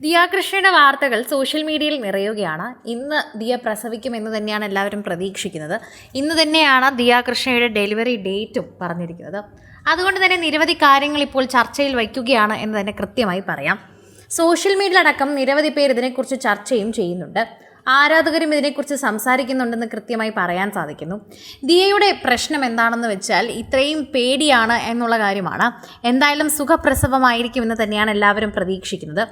ദിയാകൃഷ്ണയുടെ വാർത്തകൾ സോഷ്യൽ മീഡിയയിൽ നിറയുകയാണ്. ഇന്ന് ദിയ പ്രസവിക്കുമെന്ന് തന്നെയാണ് എല്ലാവരും പ്രതീക്ഷിക്കുന്നത്. ഇന്ന് തന്നെയാണ് ദിയാകൃഷ്ണയുടെ ഡെലിവറി ഡേറ്റും പറഞ്ഞിരിക്കുന്നത്. അതുകൊണ്ട് തന്നെ നിരവധി കാര്യങ്ങൾ ഇപ്പോൾ ചർച്ചയിൽ വയ്ക്കുകയാണ് എന്ന് തന്നെ കൃത്യമായി പറയാം. സോഷ്യൽ മീഡിയയിലടക്കം നിരവധി പേർ ഇതിനെക്കുറിച്ച് ചർച്ചയും ചെയ്യുന്നുണ്ട്. ആരാധകരും ഇതിനെക്കുറിച്ച് സംസാരിക്കുന്നുണ്ടെന്ന് കൃത്യമായി പറയാൻ സാധിക്കുന്നു. ദിയയുടെ പ്രശ്നം എന്താണെന്ന് വെച്ചാൽ ഇത്രയും പേടിയാണ് എന്നുള്ള കാര്യമാണ്. എന്തായാലും സുഖപ്രസവമായിരിക്കുമെന്ന് തന്നെയാണ് എല്ലാവരും പ്രതീക്ഷിക്കുന്നത്.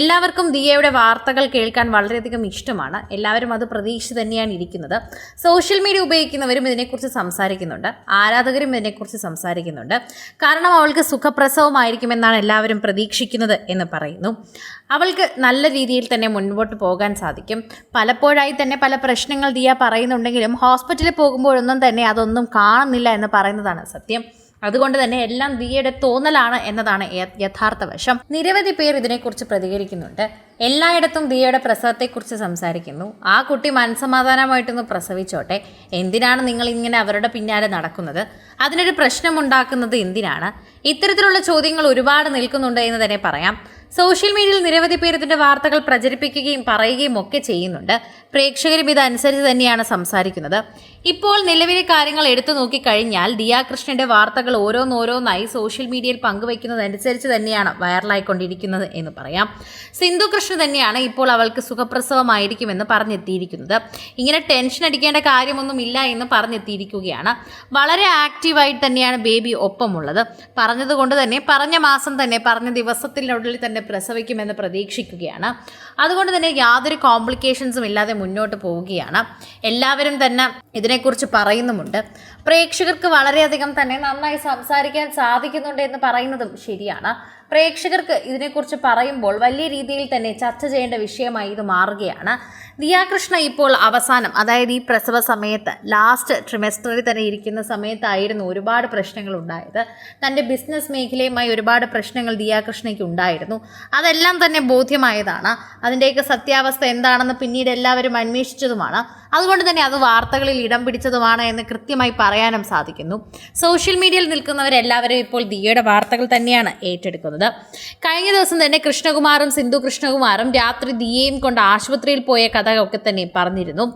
എല്ലാവർക്കും ദിയയുടെ വാർത്തകൾ കേൾക്കാൻ വളരെയധികം ഇഷ്ടമാണ്. എല്ലാവരും അത് പ്രതീക്ഷിച്ച് തന്നെയാണ് ഇരിക്കുന്നത്. സോഷ്യൽ മീഡിയ ഉപയോഗിക്കുന്നവരും ഇതിനെക്കുറിച്ച് സംസാരിക്കുന്നുണ്ട്. ആരാധകരും ഇതിനെക്കുറിച്ച് സംസാരിക്കുന്നുണ്ട്. കാരണം അവൾക്ക് സുഖപ്രസവമായിരിക്കുമെന്നാണ് എല്ലാവരും പ്രതീക്ഷിക്കുന്നത് എന്ന് പറയുന്നു. അവൾക്ക് നല്ല രീതിയിൽ തന്നെ മുൻപോട്ട് പോകാൻ സാധിക്കും. പലപ്പോഴായി തന്നെ പല പ്രശ്നങ്ങൾ ദിയ പറയുന്നുണ്ടെങ്കിലും ഹോസ്പിറ്റലിൽ പോകുമ്പോഴൊന്നും തന്നെ അതൊന്നും കാണുന്നില്ല എന്ന് പറയുന്നതാണ് സത്യം. അതുകൊണ്ട് തന്നെ എല്ലാം ദിയയുടെ തോന്നലാണ് എന്നതാണ് യഥാർത്ഥ വശം. നിരവധി പേർ ഇതിനെക്കുറിച്ച് പ്രതികരിക്കുന്നുണ്ട്. എല്ലായിടത്തും ദിയയുടെ പ്രസവത്തെക്കുറിച്ച് സംസാരിക്കുന്നു. ആ കുട്ടി മനസമാധാനമായിട്ടൊന്ന് പ്രസവിച്ചോട്ടെ. എന്തിനാണ് നിങ്ങൾ ഇങ്ങനെ അവരുടെ പിന്നാലെ നടക്കുന്നത്? അതിനൊരു പ്രശ്നമുണ്ടാക്കുന്നത് എന്തിനാണ്? ഇത്തരത്തിലുള്ള ചോദ്യങ്ങൾ ഒരുപാട് നിൽക്കുന്നുണ്ട് എന്ന് തന്നെ പറയാം. സോഷ്യൽ മീഡിയയിൽ നിരവധി പേർ ഇതിന്റെ വാർത്തകൾ പ്രചരിപ്പിക്കുകയും പറയുകയും ഒക്കെ ചെയ്യുന്നുണ്ട്. പ്രേക്ഷകരും ഇതനുസരിച്ച് തന്നെയാണ് സംസാരിക്കുന്നത്. ഇപ്പോൾ നിലവിലെ കാര്യങ്ങൾ എടുത്തു നോക്കിക്കഴിഞ്ഞാൽ ദിയാകൃഷ്ണന്റെ വാർത്തകൾ ഓരോന്നോരോന്നായി സോഷ്യൽ മീഡിയയിൽ പങ്കുവയ്ക്കുന്നതനുസരിച്ച് തന്നെയാണ് വൈറലായിക്കൊണ്ടിരിക്കുന്നത് എന്ന് പറയാം. സിന്ധു തന്നെയാണ് ഇപ്പോൾ അവൾക്ക് സുഖപ്രസവമായിരിക്കുമെന്ന് പറഞ്ഞെത്തിയിരിക്കുന്നത്. ഇങ്ങനെ ടെൻഷൻ അടിക്കേണ്ട കാര്യമൊന്നും ഇല്ല എന്ന് പറഞ്ഞെത്തിയിരിക്കുകയാണ്. വളരെ ആക്റ്റീവായിട്ട് തന്നെയാണ് ബേബി ഒപ്പമുള്ളത്. പറഞ്ഞതുകൊണ്ട് തന്നെ പറഞ്ഞ മാസം തന്നെ പറഞ്ഞ ദിവസത്തിനുള്ളിൽ തന്നെ പ്രസവിക്കുമെന്ന് പ്രതീക്ഷിക്കുകയാണ്. അതുകൊണ്ട് തന്നെ യാതൊരു കോംപ്ലിക്കേഷൻസും ഇല്ലാതെ മുന്നോട്ട് പോവുകയാണ്. എല്ലാവരും തന്നെ ഇതിനെക്കുറിച്ച് പറയുന്നുമുണ്ട്. പ്രേക്ഷകർക്ക് വളരെയധികം തന്നെ നന്നായി സംസാരിക്കാൻ സാധിക്കുന്നുണ്ട് എന്ന് പറയുന്നതും ശരിയാണ്. പ്രേക്ഷകർക്ക് ഇതിനെക്കുറിച്ച് പറയുമ്പോൾ വലിയ രീതിയിൽ തന്നെ ചർച്ച ചെയ്യേണ്ട വിഷയമായി ഇത് മാറുകയാണ്. ദിയാകൃഷ്ണ ഇപ്പോൾ അവസാനം അതായത് ഈ പ്രസവ സമയത്ത് ലാസ്റ്റ് ട്രിമെസ്റ്ററിൽ തന്നെ ഇരിക്കുന്ന സമയത്തായിരുന്നു ഒരുപാട് പ്രശ്നങ്ങൾ ഉണ്ടായത്. തന്റെ ബിസിനസ് മേഖലയുമായി ഒരുപാട് പ്രശ്നങ്ങൾ ദിയാകൃഷ്ണയ്ക്ക് ഉണ്ടായിരുന്നു. അതെല്ലാം തന്നെ ബോധ്യമായതാണ്. അതിന്റെയൊക്കെ സത്യാവസ്ഥ എന്താണെന്ന് പിന്നീട് എല്ലാവരും അന്വേഷിച്ചതുമാണ്. അതുകൊണ്ട് തന്നെ അത് വാർത്തകളിൽ ഇടം പിടിച്ചതുമാണ് എന്ന് കൃത്യമായി പറയാനും സാധിക്കുന്നു. സോഷ്യൽ മീഡിയയിൽ നിൽക്കുന്നവരെല്ലാവരും ഇപ്പോൾ ദിയയുടെ വാർത്തകൾ തന്നെയാണ് ഏറ്റെടുക്കുന്നത്. കഴിഞ്ഞ ദിവസം തന്നെ കൃഷ്ണകുമാറും സിന്ധു കൃഷ്ണകുമാറും രാത്രി ദിയയും കൊണ്ട് ആശുപത്രിയിൽ പോയ കഥ ഒക്കെ തന്നെ പറഞ്ഞിരുന്നു.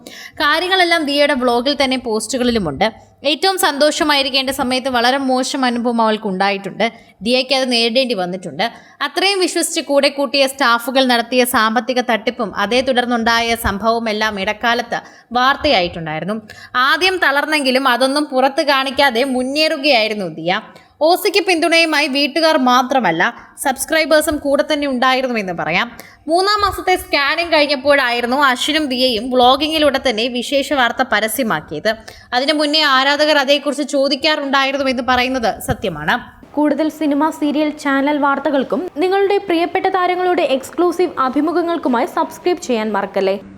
കാര്യങ്ങളെല്ലാം ദിയയുടെ ബ്ലോഗിൽ തന്നെ പോസ്റ്റുകളിലുമുണ്ട്. ഏറ്റവും സന്തോഷമായിരിക്കേണ്ട സമയത്ത് വളരെ മോശം അനുഭവം അവൾക്ക് ഉണ്ടായിട്ടുണ്ട്. ദിയയ്ക്ക് അത് നേരിടേണ്ടി വന്നിട്ടുണ്ട്. അത്രയും വിശ്വസിച്ച് കൂടെ കൂട്ടിയ സ്റ്റാഫുകൾ നടത്തിയ സാമ്പത്തിക തട്ടിപ്പും അതേ തുടർന്നുണ്ടായ സംഭവം എല്ലാം ഇടക്കാലത്ത് വാർത്തയായിട്ടുണ്ടായിരുന്നു. ആദ്യം തളർന്നെങ്കിലും അതൊന്നും പുറത്ത് കാണിക്കാതെ മുന്നേറുകയായിരുന്നു ദിയ. ഓസിക്ക് പിന്തുണയുമായി വീട്ടുകാർ മാത്രമല്ല സബ്സ്ക്രൈബേഴ്സും കൂടെ തന്നെ ഉണ്ടായിരുന്നു എന്ന് പറയാം. മൂന്നാം മാസത്തെ സ്കാനിംഗ് കഴിഞ്ഞപ്പോഴായിരുന്നു അശ്വിനും ദിയയും വ്ളോഗിങ്ങിലൂടെ തന്നെ വിശേഷ വാർത്ത പരസ്യമാക്കിയത്. അതിനു മുന്നേ ആരാധകർ അതേക്കുറിച്ച് ചോദിക്കാറുണ്ടായിരുന്നു എന്ന് പറയുന്നത് സത്യമാണ്. കൂടുതൽ സിനിമ സീരിയൽ ചാനൽ വാർത്തകൾക്കും നിങ്ങളുടെ പ്രിയപ്പെട്ട താരങ്ങളുടെ എക്സ്ക്ലൂസീവ് അഭിമുഖങ്ങൾക്കുമായി സബ്സ്ക്രൈബ് ചെയ്യാൻ മറക്കല്ലേ?